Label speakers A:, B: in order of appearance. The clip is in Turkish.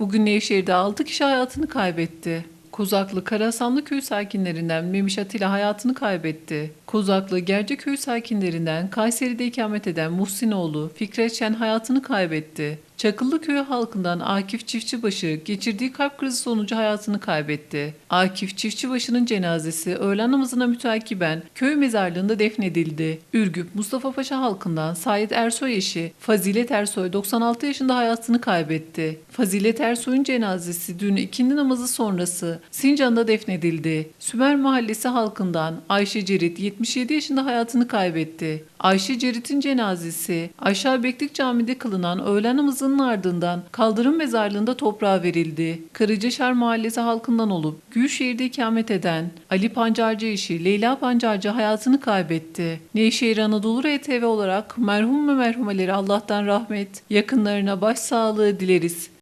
A: Bugün Nevşehir'de 6 kişi hayatını kaybetti. Kozaklı Karahasanlı köy sakinlerinden Memiş Atilla hayatını kaybetti. Kozaklı Gerceköy sakinlerinden Kayseri'de ikamet eden Muhsinoğlu Fikret Şen hayatını kaybetti. Çakıllı köyü halkından Akif Çiftçibaşı geçirdiği kalp krizi sonucu hayatını kaybetti. Akif Çiftçibaşı'nın cenazesi öğlen namazına mütakiben köy mezarlığında defnedildi. Ürgüp Mustafa Paşa halkından Sait Ersoy eşi Fazilet Ersoy 96 yaşında hayatını kaybetti. Fazilet Ersoy'un cenazesi dün ikindi namazı sonrası Sincan'da defnedildi. Sümer Mahallesi halkından Ayşe Cerit 77 yaşında hayatını kaybetti. Ayşe Cerit'in cenazesi Aşağı Beklik Camii'de kılınan öğlen namazının ardından kaldırım mezarlığında toprağa verildi. Kırıcaşar Mahallesi halkından olup Gülşehir'de ikamet eden Ali Pancarcı eşi Leyla Pancarcı hayatını kaybetti. Nevşehir Anadolu RTV olarak merhum ve merhumeleri Allah'tan rahmet, yakınlarına başsağlığı dileriz.